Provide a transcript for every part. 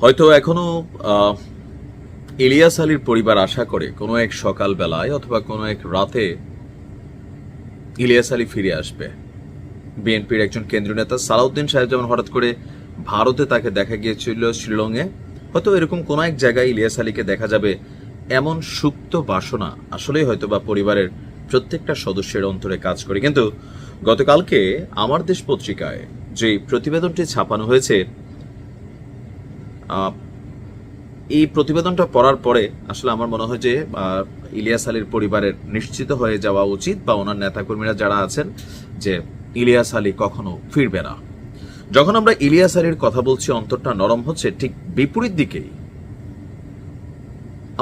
হয়তো এখনও আহ, ইলিয়াস আলীর পরিবার আশা করে কোনো এক সকাল বেলায় অথবা কোনো এক রাতে ইলিয়াস আলী ফিরে আসবে। বিএনপির একজন কেন্দ্রীয় নেতা সালাউদ্দিন সাহেব যেমন হঠাৎ করে ভারতে তাকে দেখা গিয়েছিল শিলংয়ে হয়তো এরকম কোনো এক জায়গায় ইলিয়াস আলীকে দেখা যাবে এমন সুপ্ত বাসনা আসলেই হয়তো বা পরিবারের প্রত্যেকটা সদস্যের অন্তরে কাজ করে। কিন্তু গতকালকে আমার দেশ পত্রিকায় যে প্রতিবেদনটি ছাপানো হয়েছে এই প্রতিবেদনটা পড়ার পরে আসলে আমার মনে হয় যে ইলিয়াস আলীর পরিবারের নিশ্চিত হয়ে যাওয়া উচিত বা ওনার নেতাকর্মীরা যারা আছেন যে ইলিয়াস আলী কখনো ফিরবে না। যখন আমরা ইলিয়াস আলীর কথা বলছি, অন্তরটা নরম হচ্ছে, ঠিক বিপরীত দিকেই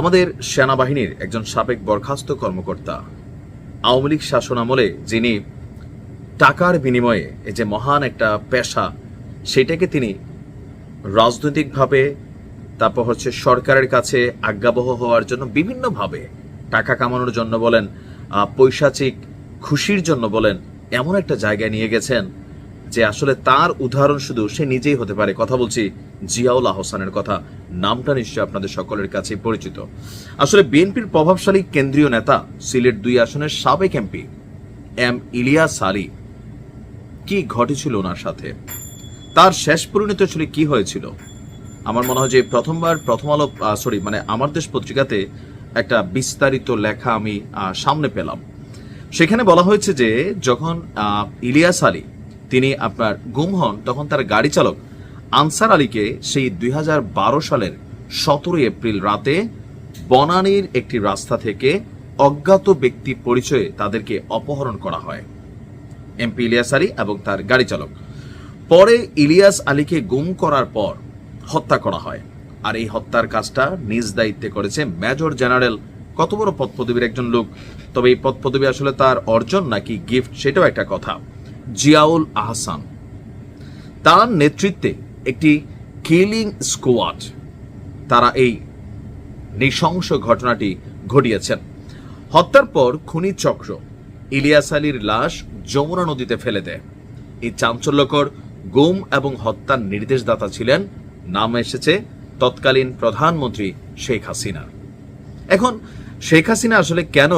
আমাদের সেনাবাহিনীর একজন সাবেক বরখাস্ত কর্মকর্তা, আওয়ামী লীগ শাসনামলে যিনি টাকার বিনিময়ে এই যে মহান একটা পেশা, সেটাকে তিনি রাজনৈতিকভাবে, তারপর হচ্ছে সরকারের কাছে আজ্ঞাবহ হওয়ার জন্য বিভিন্নভাবে টাকা কামানোর জন্য বলেন পৈশাচিক খুশির জন্য বলেন, এমন একটা জায়গায় নিয়ে গেছেন যে আসলে তার উদাহরণ শুধু সে নিজেই হতে পারে। কথা বলছি জিয়াউল আহসানের কথা। নামটা নিশ্চয়ই আপনাদের সকলের কাছে পরিচিত। আসলে বিএনপির প্রভাবশালী কেন্দ্রীয় নেতা সিলেট দুই আসনের সাবেক এমপি এম ইলিয়াস আলী, কি ঘটেছিল ওনার সাথে? তার শেষ পরিণত আসলে কি হয়েছিল? আমার মনে হয় যে প্রথমবার, প্রথম আলো সরি মানে আমার দেশ পত্রিকাতে একটা বিস্তারিত লেখা আমি সামনে পেলাম। সেখানে বলা হয়েছে যে যখন ইলিয়াস আলী, তিনি আপনার গুম হন, তখন তার গাড়ি চালক আনসার আলীকে সেই দুই হাজার বারো সালের সতেরোই এপ্রিল রাতে বনানীর একটি রাস্তা থেকে অজ্ঞাত ব্যক্তি পরিচয়ে তাদেরকে অপহরণ করা হয়। এমপি ইলিয়াস আলী এবং তার গাড়ি চালক। পরে ইলিয়াস আলীকে গুম করার পর হত্যা করা হয়। আর এই হত্যার কাজটা নিজ দায়িত্বে করেছে মেজর জেনারেল। কত বড় পদপদবীর একজন লোক। তবে এই পদপদবী আসলে তার অর্জন নাকি গিফট সেটাও একটা কথা। জিয়াউল আহসান। তার নেতৃত্বে একটি কিলিং স্কোয়াড। তারা এই নৃশংস ঘটনাটি ঘটিয়েছেন। হত্যার পর খুনি চক্র ইলিয়াস আলীর লাশ যমুনা নদীতে ফেলে দেয়। এই চাঞ্চল্যকর গুম এবং হত্যার নির্দেশদাতা ছিলেন, নাম এসেছে তৎকালীন প্রধানমন্ত্রী শেখ হাসিনা। এখন, শেখ হাসিনা আসলে কেন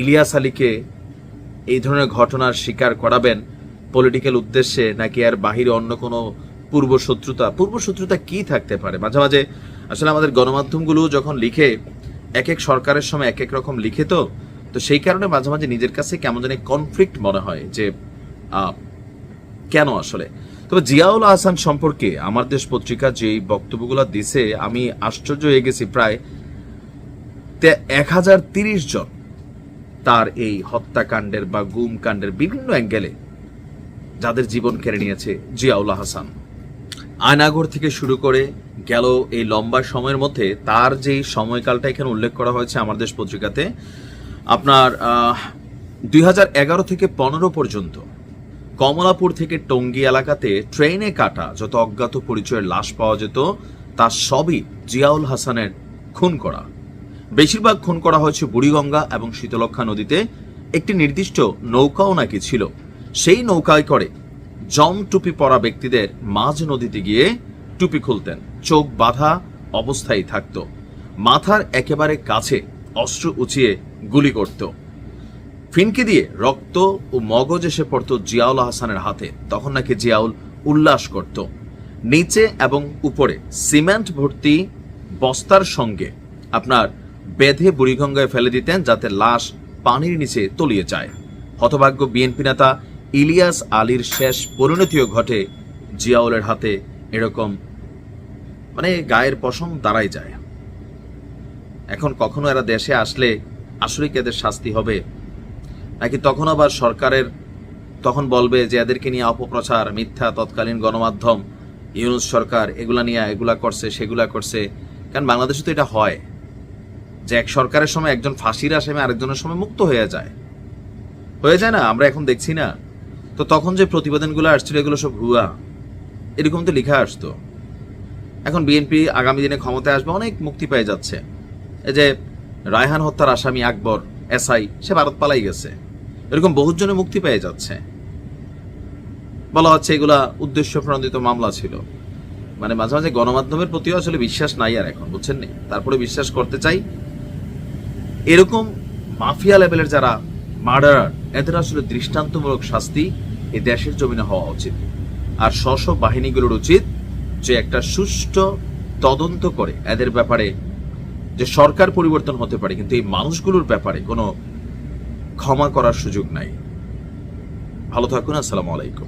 ইলিয়াস আলীকে এই ধরনের ঘটনার শিকার করাবেন পলিটিক্যাল উদ্দেশ্যে, নাকি আর বাহিরে অন্য কোনো পূর্ব শত্রুতা পূর্ব শত্রুতা কি থাকতে পারে? মাঝে মাঝে আসলে আমাদের গণমাধ্যমগুলো যখন লিখে এক এক সরকারের সময় এক এক রকম লিখে তো তো সেই কারণে মাঝে মাঝে নিজের কাছে কেমন জানি কনফ্লিক্ট মনে হয় যে কেন আসলে? তবে জিয়াউল আহসান সম্পর্কে আমার দেশ পত্রিকা যেই বক্তব্যগুলো দিছে, আমি আশ্চর্য হয়ে গেছি প্রায় এক হাজার তিরিশ জন তার এই হত্যাকাণ্ডের বা গুম কাণ্ডের বিভিন্ন অ্যাঙ্গেলে যাদের জীবন কেড়ে নিয়েছে জিয়াউল হাসান আয়নাগর থেকে শুরু করে গেল এই লম্বা সময়ের মধ্যে তার যেই সময়কালটা এখানে উল্লেখ করা হয়েছে আমার দেশ পত্রিকাতে, আপনার দুই হাজার এগারো থেকে পনেরো পর্যন্ত কমলাপুর থেকে টঙ্গী এলাকাতে ট্রেনে কাটা যত অজ্ঞাত পরিচয়ের লাশ পাওয়া যেত, তা সবই জিয়াউল হাসানের খুন করা। বেশিরভাগ খুন করা হয়েছে বুড়িগঙ্গা এবং শীতলক্ষা নদীতে। একটি নির্দিষ্ট নৌকাও নাকি ছিল। সেই নৌকায় করে জম টুপি পরা ব্যক্তিদের মাঝ নদীতে গিয়ে টুপি খুলতেন। চোখ বাঁধা অবস্থায় থাকত। মাথার একেবারে কাছে অস্ত্র উঁচিয়ে গুলি করত। ফিনকে দিয়ে রক্ত ও মগজ এসে পড়তো জিয়াউল হাসানের হাতে। তখন নাকি জিয়াউল উল্লাস করত। নিচে এবং উপরে সিমেন্ট ভর্তি বস্তার সঙ্গে আপনার বেঁধে বুড়িগঙ্গায় ফেলে দিতেন যাতে লাশ পানির নিচে তলিয়ে যায়। হতভাগ্য বিএনপি নেতা ইলিয়াস আলীর শেষ পরিণতিও ঘটে জিয়াউলের হাতে এরকম মানে গায়ের পশম দাঁড়াই যায়। এখন কখনো এরা দেশে আসলে আসলে কি এদের শাস্তি হবে? নাকি তখন আবার সরকারের, তখন বলবে যে এদেরকে নিয়ে অপপ্রচার, মিথ্যা, তৎকালীন গণমাধ্যম, ইউনুস সরকার, এগুলা নিয়ে এগুলা করছে, সেগুলা করছে। কারণ বাংলাদেশে তো এটা হয় যে এক সরকারের সময় একজন ফাঁসির আসামি আরেকজনের সময় মুক্ত হয়ে যায়। হয়ে যায় না? আমরা এখন দেখছি না। তো তখন যে প্রতিবেদনগুলো আসছিল, এগুলো সব ভুয়া। এরকম তো লেখা আসতো। এখন বিএনপি আগামী দিনে ক্ষমতায় আসবে, অনেক মুক্তি পেয়ে যাচ্ছে। এই যে রায়হান হত্যার আসামি আকবর, এসআই, সে ভারত পালাই গেছে। এরকম বহুজনে মুক্তি পেয়ে যাচ্ছে। বলা হচ্ছে এগুলা উদ্দেশ্য প্রণোদিত মামলা ছিল। মানে মাঝে মাঝে গণমাধ্যমের প্রতিও আসলে বিশ্বাস নাই আর এখন, বুঝছেন নি? তারপরে বিশ্বাস করতে চাই। এরকম মাফিয়া লেভেলের যারা মার্ডারার, এদের আসলে দৃষ্টান্তমূলক শাস্তি এই দেশের জমিনে হওয়া উচিত। আর স্ব বাহিনীগুলোর উচিত যে একটা সুষ্ঠু তদন্ত করে। এদের ব্যাপারে যে সরকার পরিবর্তন হতে পারে, কিন্তু এই মানুষগুলোর ব্যাপারে কোনো ক্ষমা করার সুযোগ নাই। ভালো থাকুন আসসালামু আলাইকুম।